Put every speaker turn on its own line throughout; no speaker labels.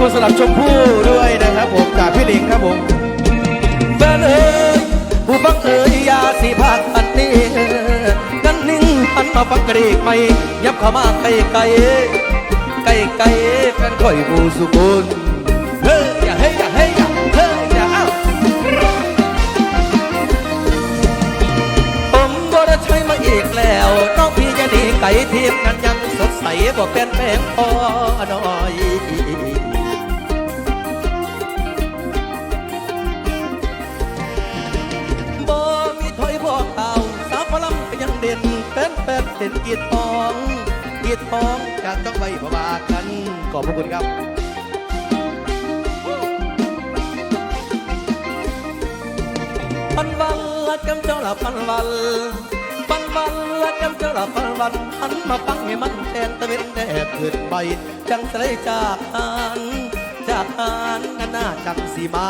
คุณสำหรับชมพู่ด้วยนะครับผมจากพี่หลิงครับผมแฟนเอ๋ยผู้ฟังเอ๋ยอยาสีพากอันนี้กันนิ่งหันมาฟังกระดิกไม่ยับเข้ามาไกลไกลไกลไกลแฟนคอยผู้สุกุลเฮ้ยอย่าเฮ้ยอย่าเฮ้ยอย่าเฮ้ยอย่าอ้าวผมก็ได้ใช้มาอีกแล้วน้องพี่จะหนีไก่เทียมกันยังสดใสบ่เป็นแปลงพอหน่อย เป็นเป็นเด่นกีดทองกีดทองจากต้องไปบ่ว่ากัน ขอบพระคุณครับปันวันละจำเจ้าละปันวันปันวันละจำเจ้าละปันวันหันมาฟังให้มันแทนตะเวนแดดขึ้นไปจังสลายจากหานจากหานกันหน้าจังสีมา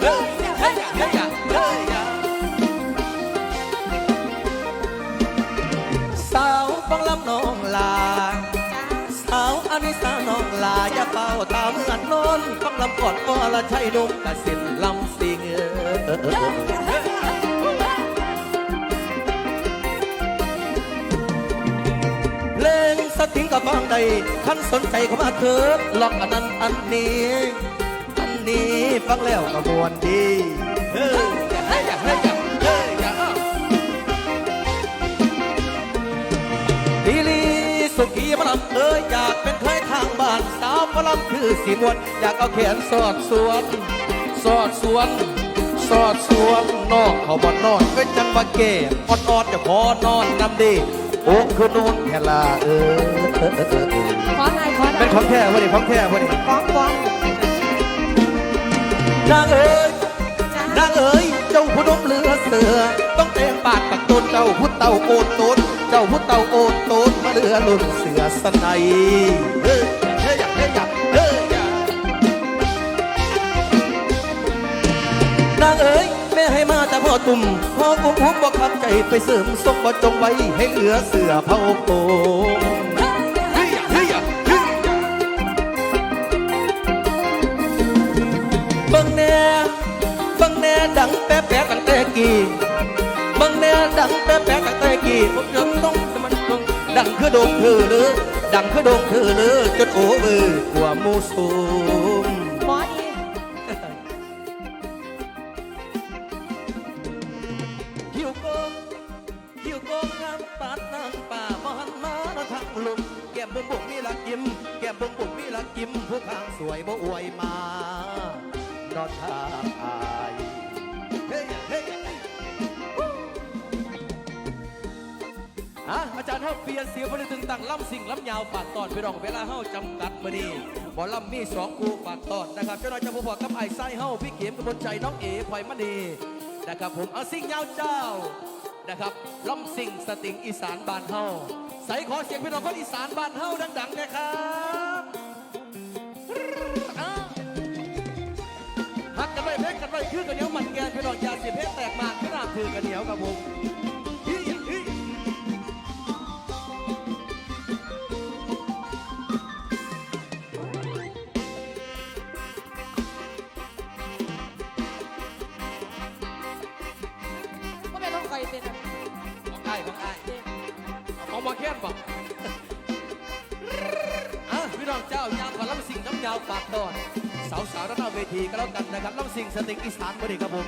เฮ้ยเฮ้ยเฮ้ยเฮ้ยำน้องลา สาวอนิสาน้องลา อย่าเป่าตามเหมือนนนฟังลำก่อนก็ละใช่นุ่มกะสินลำสิงเออเพลงสติงกับฟังใดท่านสนใจเข้ามาเถิดลองอันนั้นอันนี้ อันนี้ฟังแล้วก็มวนดี สุขีมาลำเอ้ยอยากเป็นเคยทางบ้านสาวมาลำคือสีมวนอยากเอาแขนสอดสวนสอดสวนสอดสวนนอกเขาบ่นอนเป็นจังว่าเก๋ออดออดจะพอนอนนำดีโอ้คือนูนแค่ลาเออเออเออเออเออ
ขอหน่อยขอหน่
เป็
อนย
ของแท้วะนี่ของแท้วะนี่
ฟ้องฟ้อง
นางเอ้ย
จ้านา
งเอ๋ยเจ้าผู้นมเรือเสือ ต้องแต่งปากปักตนเจ้าผู้เต่าโอนตนเจ้าผู้เต่าโอนตนมาเรือลุ่นเสือสนัยเฮ้ยเฮ้ยเฮ้ยเฮ้ยนางเอ๋ยแม่ให้มาแต่พ่อตุ่มพ่อกุ้มหุบบอกคำใจไปเสริมสมบัติจงไว้ให้เหลือเสือเผาโกงเฮ้ยเฮ้ยเฮ้ยเบิ่งแน่เบิ่งแน่ดังแป๊ะแป๊ะตั้งแต่กี้ แน่ดังแป๊ะแป๊ะตั้งแต่กี้ผมยังต้องมันต้องดังคือโดงคือหรือดังคือโดงคือหรือจนโอเวอร์กว่ามูสูง
หมอดี
หิวโกงหิวโกงงามปาดนางป่ามาหันมาทางลมแก้มบุ๋มบุ๋มมีลักยิ้มแก้มบุ๋มบุ๋มมีลักยิ้มผู้ข้างสวยบ่อวยมานอทางอาย อาจารย์เฮาเปลี่ยนเสียงพลงถึงตั้งล่ำสิ่งล่ำยาวฝากตอนไปรองเวลาเฮาจำกัดมานี่บอลล่ำมีสองคู่ฝากตอนนะครับเจ้าน้อยจะพบกับไอ้ไส้เฮาพี่เข็มกระบนใจน้องเอ๋พลอยมณีนะครับผมเอาสิ่งยาวเจ้านะครับล่ำสิ่งสติงอีสานบ้านเฮาใส่ขอเสียงพี่น้องคนอีสานบ้านเฮาดังๆนะครับอะหักกันไว้เพกกันไว้คือกันเหนียวมันแกนพี่น้องยาเสียเพชรแตกมากขนาดถือกันเหนียวครับผมาวฝากตอนสาวสาวๆด้านหน้าเวทีก็แล้วกันนะครับลำสิ่งสติงอีสานบดีครับผม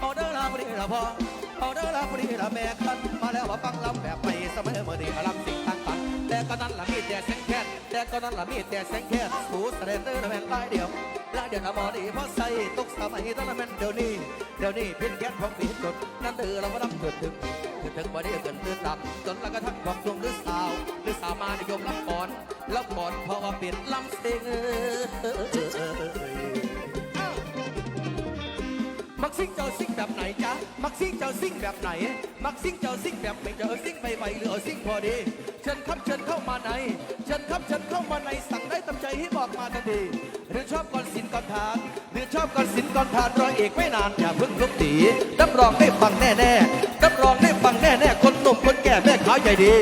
เอาเด้อลาบดีละพอเอาเด้อลาบดีละแม่คันมาแล้วมาฟังลำแบบไปเสมอเมื่อดีลำสิ่งต่างปันแต่ก็นั้นละมีแต่แสงแค่แต่ก็นั้นละมีแต่แสงแค่สูแสดงเด้อแม่นลายเดียวลายเดียวละมอดีเพราะใส่ตกสมัยตอนนั้นแมนเดี๋ยวนี้เดี๋ยวนี้เพี้ยนแก๊สของปีจดนั่นเดือเราก็รับเกิดถึง เกิดถึงบ่ได้เกินหรือนตับจนแล้วก็ทั้งของดวงหรือสาว หรือสาวมานิยมรับก่อนรับก่อนเพราะว่าเปลี่ยนลำเสียง มักซิ่งเจ้าซิ่งแบบไหนจ๊ะมักซิ่งเจ้าซิ่งแบบไหน มักซิ่งเจ้าซิ่งแบบไม่เจอซิ่งไปไหวหรือเอาซิ่งพอดี เชิญครับเชิญเข้ามาใน เชิญครับเชิญเข้ามาในสั่งได้ตามใจให้บอกมาทันทีหรือชอบก่อนสินก่อนทาน หรือชอบก่อนสินก่อนทานรอเอกไม่นานอย่าเพิ่งลุกตีรับรองได้ฟังแน่ๆรับรองได้ฟังแน่ๆคนหนุ่มคนแก่แม่ขาวใหญ่ดี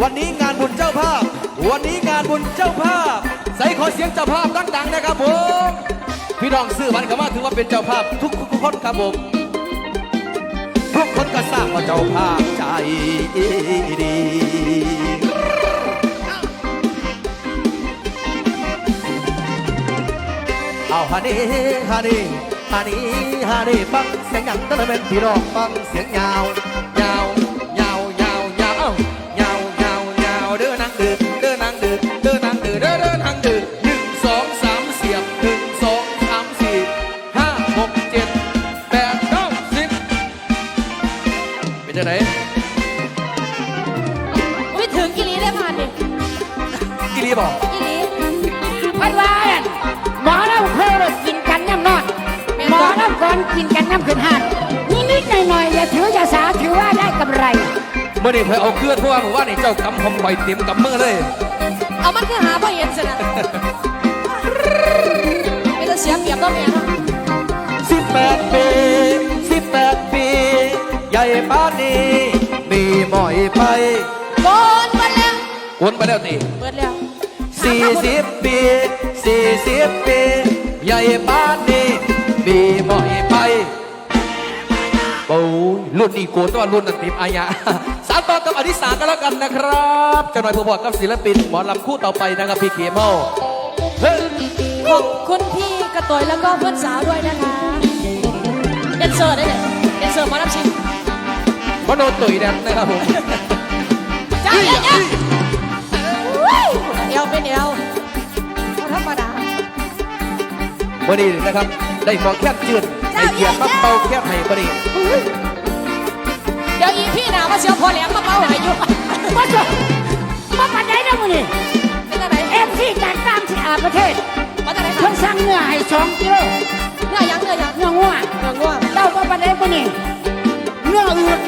วันนี้งานบุญเจ้าภาพ วันนี้งานบุญเจ้าภาพ ใส่ขอเสียงเจ้าภาพดังๆนะครับผม พี่น้องซื้อบันเข้ามาถือว่าเป็นเจ้าภาพทุกคนครับผมทุกคนก็ทราบว่าเจ้าภาพใจดีเอาฮันนี่ฮันนี่ฮันนี่ฮันนี่ฟังเสียงยังตะละเป็นพี่น้องฟังเสียงยาว บอก
กิลี
พันวาอั่นหมอเราเคยกินกันน้ำนอนหมอเราก่อนกินกันน้ำขึ้นห้านนิดๆหน่อยๆอย่าถืออย่าสาถือว่าได้กำไร
เมื่อนี้เพื่อเอาเคลื่อนเพราะว่าผมว่านี่เจ้ากำผมคอยเต็มกำมือเลย
เอามันคือหาพ่อเห็นสินะไม่ต้องเสียเปรียบต้องแม่เนาะ
สิบแปดปีสิบแปดปี ใหญ่ป้านนี้มีหมอยไป
โกนมาแล้ว
วนไปแล้วตี
เปิดแล้ว
สี่สิบปีสี่สิบปีใหญ่ป้านนี้มีหมอยไปโอ้ยรุ่นนี้โกนตัวรุ่นนันติมอายะสามต่อกับอธิสารกันแล้วกันนะครับเจะหน่อยผู้บอกกับศิลปินหมอลำคู่ต่อไปนะครับพี่เขมเฮาเฮ้ย
ขอบคุณพี่กระต่อยแล้วก็เพื่อนสาวด้วยนะคะเดนเซอร์ได้เลยเดนเซอร์หมารับชิม
มโนตุ๋ยแดนนะครับผม
จ้า เยอะๆเดียวเป็นเดียวธรรมดา
วันนี้นะครับ ได้ขอแค่จืดให้เกียรติมาเป่าแค่ให้วันนี้
เดี๋ยวอีพี่หนามาเชียวพอแหลมมาเป่าหายอยู่
มาจบมาปันได้นะมึงนี่
เป็นอะไร
เอ็มซีจากต่างที่อาประเทศ
มาจากไหน
เพิ่
คะ
นสั่งเนื้อให้สองกิโล
เนื้อยังเนื้อยัง
เนื้องัว
เนื้อง่วง
เต้ามาปันได้มึงนี่เนื้ออืด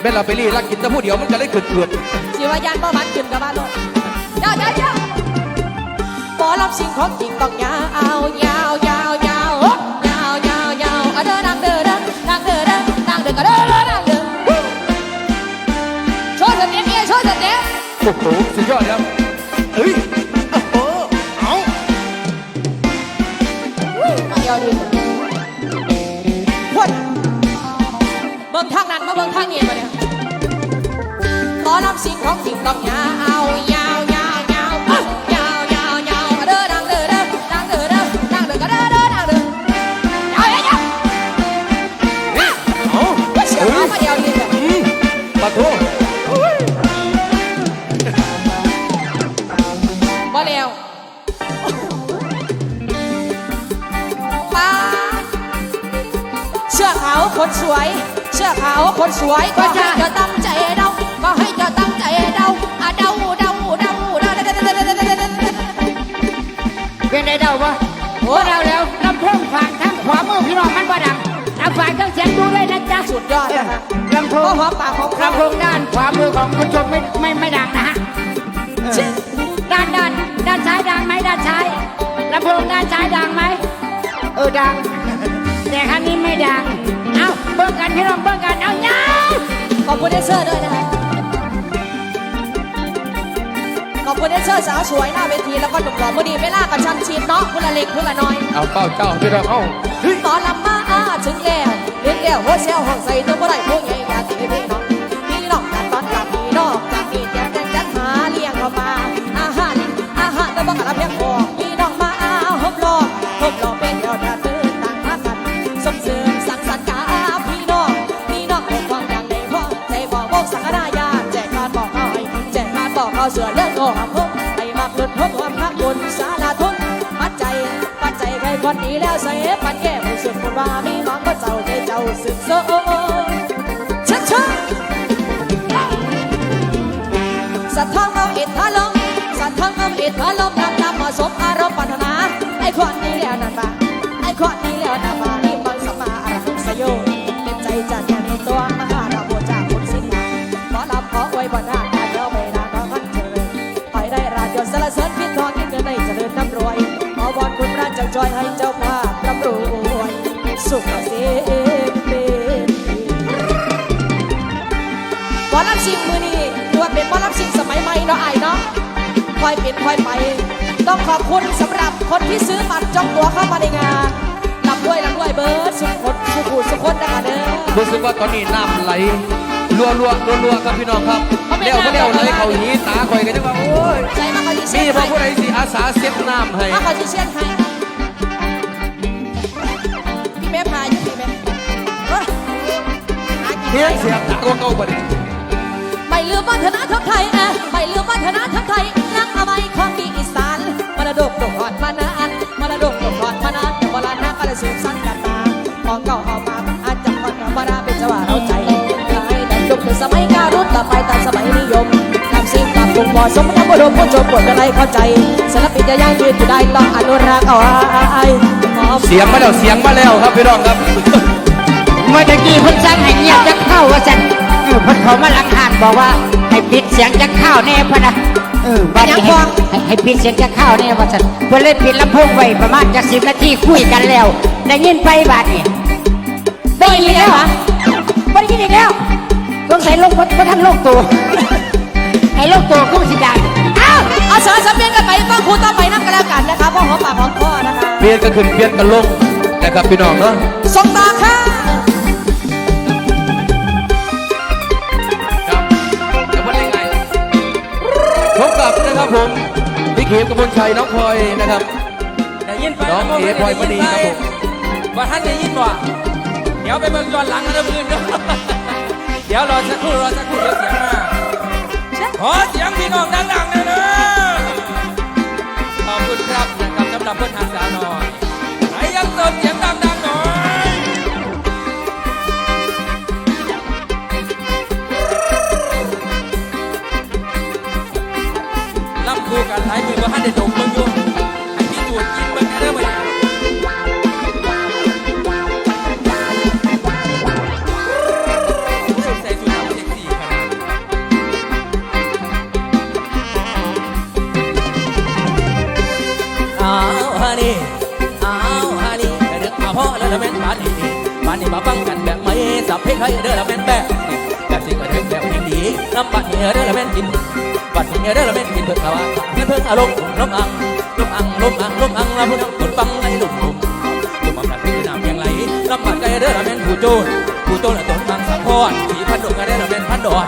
แม่เราไปรีรักกินแต่ผู้เดียวมันจะได้เกิดเกิด
จีวายานบ่มันขึ้นกับบ้านโลดเจ้าเจ้าเจ้าปอรับสิ่งของจริงต้องยาวยาวยาวยาวยาวยาวยาวเอาเด้อนังเด้อเด้อนังเด้อเด้อนังเด้อก็เด้อเด้อนังเด้อช่วยเต็ปเนี่ยช่วยสเต็ป
โอ้โหสุดยอดครับเฮ้ยโอ้โหเอา
เดี๋ยวดิพวดเบิ่งทางนั้นมาเบิ่งทางนี้มาเนี่ย ขอรับสิ่งของจริงต้องยาวยาวยาวยาวยาวยาวยาวเอาเด้อนังเด้อเด้อนังเด้อเด้อนังเด้อก็เด้อเด้อนังเด้อยาวยาวยาว
เอา
ว่าเสียงเขามาเดียวดีแบบ
อืมปะโถ
บ่เร็วป้าเสื้อขาวคนสวยเสื้อขาวคนสวยก็ให้เธอตั้งใจ เป็
นได้เดาปะโอ้เราแล้วลำโพงฝากทั้งขวามือพี่น้องมันบ่ดังเอาฝากเครื่องเสียงดูด้วยนะจ๊ะ
สุดยอดนะคะ
ลำโพ
ก็
ง
หอมปากหอมค
ลำโพงด้านขวามือของคุณชมไม่ไม่ไม่ดังนะฮะด้านด้านด้านซ้ายดังไหมด้านซ้ายลำโพงด้านซ้ายดังไหมเออดัง แต่ครั้งนี้ไม่ดัง เอาเบิ่งกันพี่น้องเบิ่งกันเอาเงา
ขอบคุณเดนเซอร์ด้วยนะคะ อบคุณเดนเซอร์สาวสวยหน้าเวทีแล้วก็หนุ่มหล่อพอดีเวลากับชันชีดเนาะคุณละเล็กคุณละน้อย
เอาเป้าเจ้าพี่น้องเอาเฮ้ย
ตอนลำมาอาถึงแล้วเลี้ยงแล้วหัวเซลห้องใส่ตัวบ่ได้ผู้ใหญ่อยากตีพี่น้องพี่น้องกันตอนกับพี่น้องจากมีแจกแจกแจกหาเลี้ยงเข้ามาอาหารอาหารแต่บ่กระเพียง แล้วใส่ปันแก้ผู้สึกคนว่ามีหวังก็เจ้าใจเจ้าสึกโซ่ชัดชัดสัทธาเอาอิดทธาลมสัทธาเอาอิดทธาลมนำนำมาสมอารมณ์ปรารถนาไอ้ขวดนี้แล้วนั่นบ้าไอ้ขวดนี้แล้วนั่นบ้านี่มันสมาอารหังสยโยเต็มใจจัดแทนตัวมหาราโบจากคุณสิงห์ขอลำขอไว้บนหน้าตาเดียวไม่นานก็ขันเจริญไปได้ราชยศสารเสริญพิทองยิ่เงินได้เจริญน้ำรวยขอวอนคุณพระเจ้าจอยให้เจ้า สุขเกษมเป็นหมอลำชิมมือนี่หัวว่าเป็นหมอลำสิ่งสมัยใหม่เนาะไอ้ายเนาะค่อยเป็นค่อยไป ต้องขอบคุณสำหรับคนที่ซื้อบัตรจองตั๋วเข้ามาในงานลำด้วยลำด้วยเบิร์ดสุขคนสุขุสุขคนนะคะเด้อ
รู้สึกว่าตอนนี้น้ำไหลรัวรัวรัวรัวๆครับพี่น้องครับ
เขาไม่
เลี้ยวก็
น้ำ
เลี้ยวไหล
ไหล
เขาหีตาข่อยกันจังว่าโอ้ย
ใจมากกว่าที่เชี
มี
ยน
พ
ไท
ระ
ย
ผู้ใดสิอาสาเสียบน้ำให้
มากกว่าที่เชียนไเพี
ยเสียบตาตัวเก่าบ่ได้
ไม่ลืมวัฒนธรรมไทยนะไม่ลืมวัฒนธรรมไทยนักอาไว้ของดีอีสานมรดกตกทอดมานานมรดกตกทอดมานานโบราณนักก็เลยสืบสานกันมาของเก่าเอามาอาจจะก่อนธรรมดาเป็นจังหวะเราใจกลายแต่ยกถึงสมัยการุณต่อไปตามสมัยนิยมนำสิ่งปรับปรุงเหมาะสมนักบุรุษผู้ชมบทอะไรเข้าใจศิลปินจะยังยืนอยู่ได้ต้องอนุรักษ์เอาไว้
เสียงมาแล้วเสียงมาแล้วครับพี่น้องครับ
มื่อตะกี้เพิ่นสั่งให้เงียบจักเข้าว่าซั่นเออเพิ่นเขามาลังหานบอกว่าให้ปิดเสียงจักเข้าแน่พะนะเออบัดนี้ให้ให้ให้ปิดเสียงจักเข้าแน่ว่าซั่นเพิ่นเลยปิดลำโพงไว้ประมาณจัก10นาทีคุยกันแล้วได้ยินไปบาดนี้ได้ยินอีกแล้วเหรอบ่ได้ยินอีกแล้วต้องใส่ลงบ่บ่ทันลงตัวให้ลงตัวคงสิดัง
อ้าวเอาเชิญสัมเพียนกันไปฟังครูต่องไปนั่งกันแล้วกันนะคะเพราะหอมปากหอมคอนะคะ
เปลี่ยนก็ขึ้นเปลี่ยนก็ลงนะครับพี่น้องเนาะ
สงตาค่ะ
นะครับผมพี่เขมกมลชัยน้องพลอยนะครับ
ได้ยินไป
น้องเอพลอยมณีครับผม
ว่าท่านได้ยินบ่เดี๋ยวไปเบิ่งย้อนหลังกันเด้อมือเด้อเดี๋ยวรอสักครู่รอสักครู่เดี๋ยวเสียงมาขอเสียงพี่น้องดังๆหน่อยเด้อขอบคุณครับนะครับสำหรับเพื่อนทางสาวน้อย ลายมือว่าท่านได้ตกเบิ่งอยู่ให้พี่จูดกินเบิ่งได้เด้อมื้อนี้ใส่ชุดดำเซ็กซี่ขนาดอ้าวฮานี่อ้าวฮานี่กระดึกมาพ่อแล้วละแม่นบ้านนี้บ้านนี้มาฟังกันแบบไม่สับเพลงใครเด้อละแม่นแบบกะสิกระดึกแบบเพลงดีน้ำบ้านเฮียเด้อละแม่นกิน บัดเฮียได้ละเม็ดกินเพิ่งขาวาเพิ่งเพิ่งอารมณ์ลมอังลมอังลมอังลมอังลาพุ่งคนฟังในลุ่มลุ่มลุ่มอำนาจที่น้ำยังไหลลำบากใจได้ละเม็ดผู้โจรผู้โจรละต้นบางสังพรสีพันดอกได้ละเม็ดพันดอก